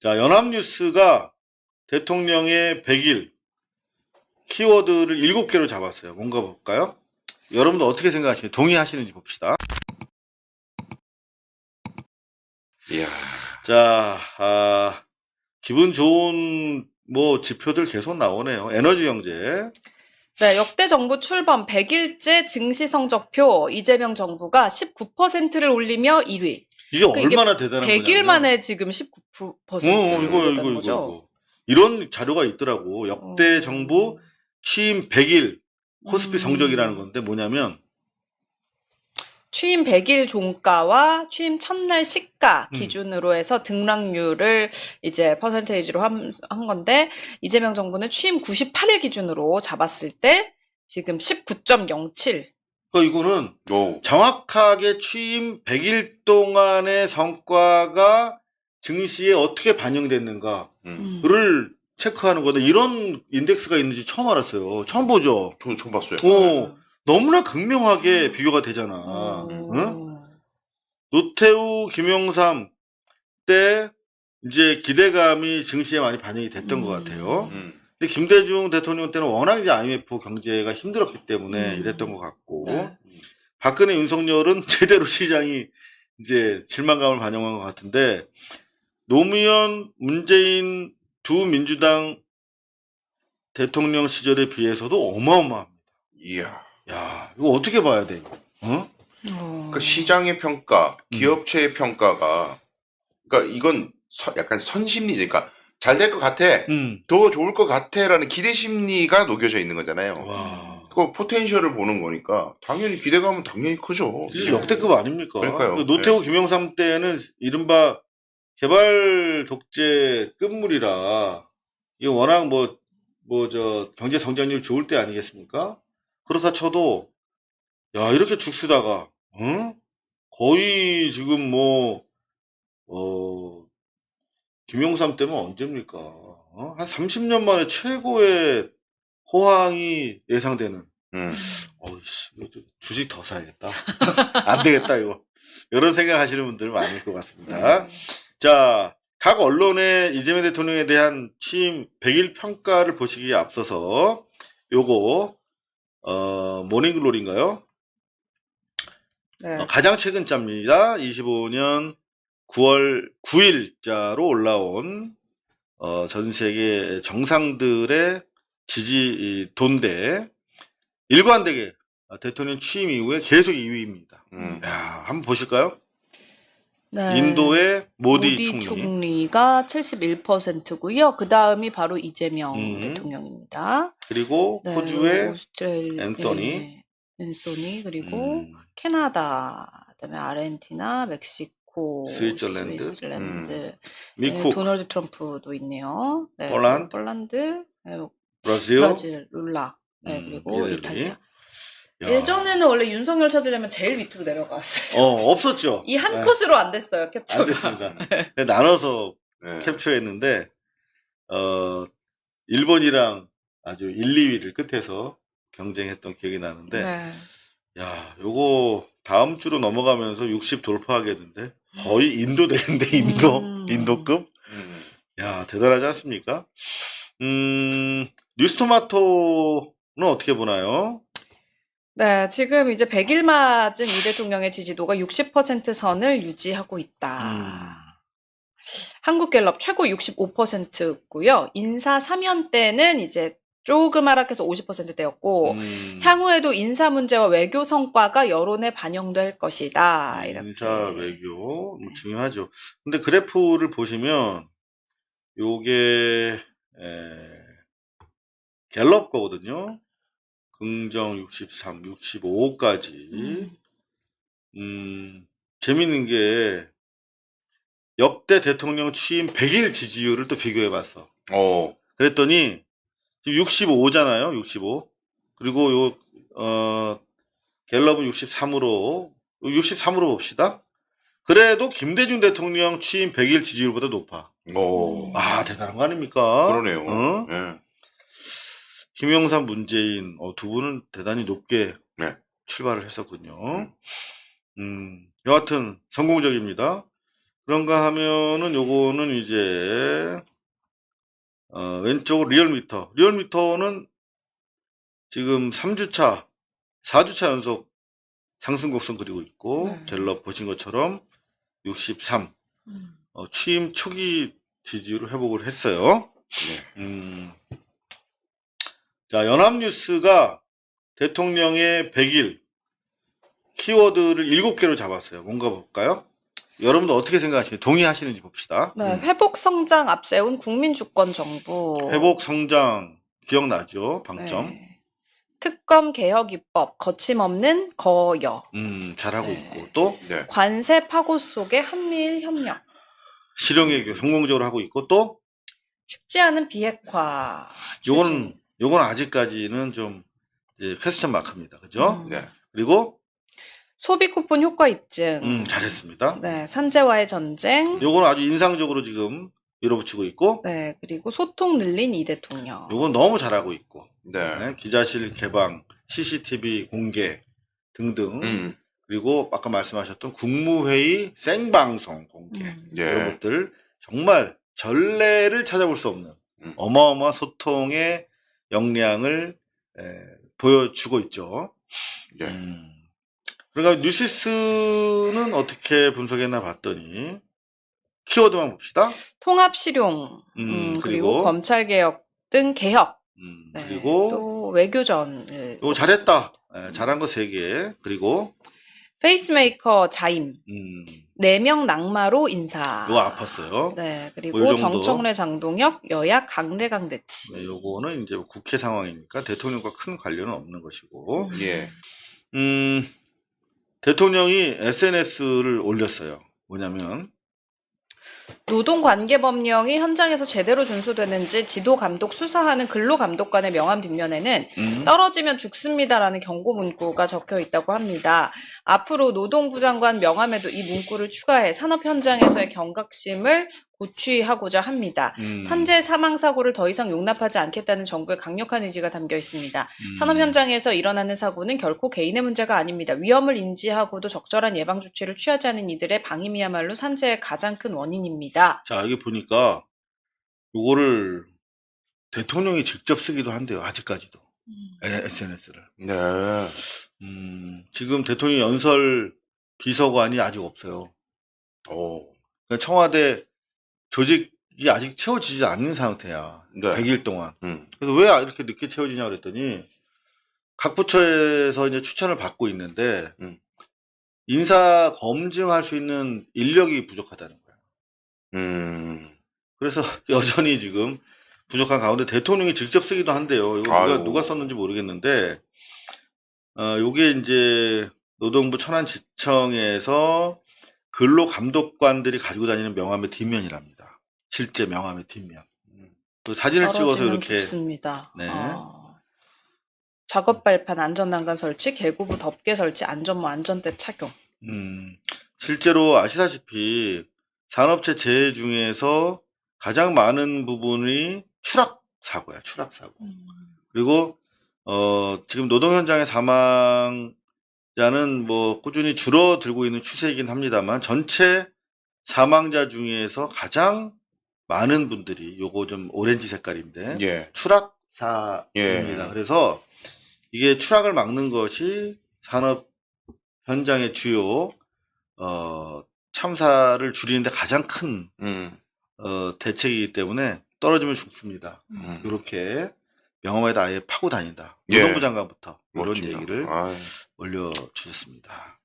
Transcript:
자, 연합뉴스가 대통령의 100일 키워드를 7개로 잡았어요. 뭔가 볼까요? 여러분도 어떻게 생각하시는지 동의하시는지 봅시다. 이야. 자, 아, 기분 좋은 뭐 지표들 계속 나오네요. 에너지 경제. 네, 역대 정부 출범 100일째 증시 성적표 이재명 정부가 19%를 올리며 1위. 이게 그러니까 얼마나 대단한 100일 거냐면 만에 지금 19%를 어, 이거, 이거, 이거. 이거. 이런 자료가 있더라고. 역대 어. 정부 취임 100일 코스피 음. 성적이라는 건데 뭐냐면 취임 100일 종가와 취임 첫날 시가 음. 기준으로 해서 등락률을 이제 퍼센테이지로 한, 한 건데 이재명 정부는 취임 98일 기준으로 잡았을 때 지금 19.07. 그러니까 이거는 오. 정확하게 취임 100일 동안의 성과가 증시에 어떻게 반영됐는가를 음. 체크하는 건데 이런 인덱스가 있는지 처음 알았어요. 처음 보죠. 저는 처음 봤어요. 어, 너무나 극명하게 비교가 되잖아. 음. 응? 노태우, 김영삼 때 이제 기대감이 증시에 많이 반영이 됐던 음. 것 같아요. 음. 근데 김대중 대통령 때는 워낙 이제 IMF 경제가 힘들었기 때문에 음. 이랬던 것 같고 네. 박근혜, 윤석열은 제대로 시장이 이제 질망감을 반영한 것 같은데 노무현, 문재인 두 민주당 대통령 시절에 비해서도 어마어마합니다. 이야. 야, 이거 어떻게 봐야 돼? 이거? 어? 어. 그러니까 시장의 평가, 음. 기업체의 평가가, 그러니까 이건 서- 약간 선심리지. 그러니까 잘 될 것 같아, 음. 더 좋을 것 같아라는 기대 심리가 녹여져 있는 거잖아요. 와. 그 포텐셜을 보는 거니까 당연히 기대감은 당연히 크죠. 이게 역대급 아닙니까? 그러니까요. 노태우, 김영삼 때는 이른바 개발 독재 끝물이라 이게 워낙 뭐, 뭐, 저, 경제 성장률 좋을 때 아니겠습니까? 그렇다 쳐도, 야, 이렇게 죽 쓰다가, 응? 거의 지금 뭐, 어, 김영삼 때면 언제입니까? 어? 한 30년 만에 최고의 호황이 예상되는 음. 어이씨, 주식 더 사야겠다. 안 되겠다, 이거. 이런 생각 하시는 분들 많을 것 같습니다. 자, 각 언론의 이재명 대통령에 대한 취임 100일 평가를 보시기에 앞서서 요거, 어, 모닝글로리인가요? 네. 어, 가장 최근 자입니다. 25년 9월 9일자로 올라온 어, 전 세계 정상들의 지지 이, 돈대 일관되게 대통령 취임 이후에 계속 2위입니다. 음. 야, 한번 보실까요? 네. 인도의 모디, 모디 총리, 가 71%고요. 그 다음이 바로 이재명 음. 대통령입니다. 그리고 네, 호주의 오스트레일- 앤소니. 네, 앤소니 그리고 음, 캐나다, 그다음에 아르헨티나, 멕시코, 스위tzerland, 스위tzerland, 네, 미국, 도널드 트럼프도 있네요. 네, 폴란드, 폴란드, 네, 브라질, 브라질, 룰라, 네, 음, 그리고 얘네들이. 이탈리아. 야. 예전에는 원래 윤석열 찾으려면 제일 밑으로 내려갔어요. 어, 없었죠. 이한 네, 컷으로 안 됐어요 캡처가. 알겠습니다. 네, 나눠서 네. 캡처했는데 어 일본이랑 아주 1, 2위를 끝에서 경쟁했던 기억이 나는데 네. 야 요거 다음 주로 넘어가면서 60 돌파하겠는데 거의 인도 되는데 인도 음. 인도급 음. 야 대단하지 않습니까? 음 뉴스토마토는 어떻게 보나요? 네, 지금 이제 100일 맞은 이 대통령의 지지도가 60% 선을 유지하고 있다. 음. 한국갤럽 최고 65%고요. 인사 3연 때는 이제 조금 하락해서 50%대였고 음, 향후에도 인사 문제와 외교 성과가 여론에 반영될 것이다. 아, 이렇게. 인사 외교 뭐 중요하죠. 근데 그래프를 보시면 요게 에, 갤럽 거거든요. 긍정 63, 65까지. 음. 음, 재밌는 게 역대 대통령 취임 100일 지지율을 또 비교해 봤어. 어. 그랬더니 지금 65잖아요. 65. 그리고 요 어, 갤럽은 63으로 63으로 봅시다. 그래도 김대중 대통령 취임 100일 지지율보다 높아. 어. 아, 대단한 거 아닙니까? 그러네요. 어? 예. 김영삼, 문재인 어, 두 분은 대단히 높게 네. 출발을 했었군요. 음, 여하튼 성공적입니다. 그런가 하면은 요거는 이제 어, 왼쪽으로 리얼미터. 리얼미터는 지금 3주차, 4주차 연속 상승 곡선 그리고 있고 네. 갤럽 보신 것처럼 63 어, 취임 초기 지지율을 회복을 했어요. 네. 음. 자, 연합뉴스가 대통령의 100일 키워드를 7개로 잡았어요. 뭔가 볼까요? 여러분도 어떻게 생각하시는지 동의하시는지 봅시다. 네, 음. 회복 성장 앞세운 국민 주권 정부. 회복 성장 기억나죠? 방점. 네. 특검 개혁 입법 거침없는 거여. 음, 잘하고 네. 있고 또 네. 관세 파고 속의 한미일 협력. 실용외교 성공적으로 하고 있고 또 쉽지 않은 비핵화. 요거는. 요건 아직까지는 좀 이제 퀘스천 마크입니다. 그죠? 음. 네. 그리고 소비 쿠폰 효과 입증. 음, 잘했습니다. 네, 산재와의 전쟁. 요거는 아주 인상적으로 지금 밀어붙이고 있고 네, 그리고 소통 늘린 이 대통령. 요건 너무 잘하고 있고 네. 네, 기자실 개방, CCTV 공개 등등 음. 그리고 아까 말씀하셨던 국무회의 생방송 공개 음. 예. 이런 것들 정말 전례를 찾아볼 수 없는 음. 어마어마한 소통의 역량을 에, 보여주고 있죠. 예. 음. 그러니까 뉴시스는 어떻게 분석했나 봤더니 키워드만 봅시다. 통합 실용. 음, 음, 그리고, 그리고 검찰 개혁 등 개혁. 음, 네, 그리고 또 외교전. 요거 잘했다. 예, 잘한 거 세 개. 그리고 페이스메이커 자임. 음, 네명 낙마로 인사. 요거 아팠어요. 네, 뭐 그리고 요 정도. 정청래 장동혁 여야 강대강 대치. 네, 요거는 이제 국회 상황이니까 대통령과 큰 관련은 없는 것이고. 예. 음, 대통령이 SNS를 올렸어요. 뭐냐면 노동관계법령이 현장에서 제대로 준수되는지 지도 감독 수사하는 근로감독 관의 명함 뒷면에는 음, 떨어지면 죽습니다라는 경고 문구가 적혀 있다고 합니다. 앞으로 노동부 장관 명함에도 이 문구를 추가해 산업 현장에서의 경각심을 고취하고자 합니다. 음, 산재 사망 사고를 더 이상 용납하지 않겠다는 정부의 강력한 의지가 담겨 있습니다. 음, 산업 현장에서 일어나는 사고는 결코 개인의 문제가 아닙니다. 위험을 인지하고도 적절한 예방 조치를 취하지 않은 이들의 방임이야말로 산재의 가장 큰 원인입니다. 자, 여기 보니까 요거를 대통령이 직접 쓰기도 한대요. 아직까지도. SNS를. 네. 음, 지금 대통령 연설 비서관이 아직 없어요. 오. 그러니까 청와대 조직이 아직 채워지지 않는 상태야. 네. 100일 동안. 음. 그래서 왜 이렇게 늦게 채워지냐 그랬더니 각 부처에서 이제 추천을 받고 있는데 음. 인사 검증할 수 있는 인력이 부족하다는 거야. 음. 그래서 여전히 지금 부족한 가운데 대통령이 직접 쓰기도 한대요. 이거 누가, 아이고. 누가 썼는지 모르겠는데 어, 요게 이제 노동부 천안지청에서 근로감독관들이 가지고 다니는 명함의 뒷면이랍니다. 실제 명함의 뒷면. 음. 그 사진을 찍어서 떨어지면 이렇게 죽습니다. 네. 어. 작업 발판 안전 난간 설치, 개구부 덮개 설치, 안전모 안전대 착용. 음, 실제로 아시다시피 산업체 재해 중에서 가장 많은 부분이 추락 사고야, 추락 사고. 그리고 어, 지금 노동 현장의 사망자는 뭐 꾸준히 줄어들고 있는 추세이긴 합니다만 전체 사망자 중에서 가장 많은 분들이 요거 좀 오렌지 색깔인데 예. 추락사입니다. 예. 그래서 이게 추락을 막는 것이 산업 현장의 주요 어, 참사를 줄이는데 가장 큰 음. 어, 대책이기 때문에 떨어지면 죽습니다. 음. 이렇게 명함에다 아예 파고 다닌다. 예. 노동부 장관부터 이런 멋집니다. 얘기를 아유. 올려주셨습니다.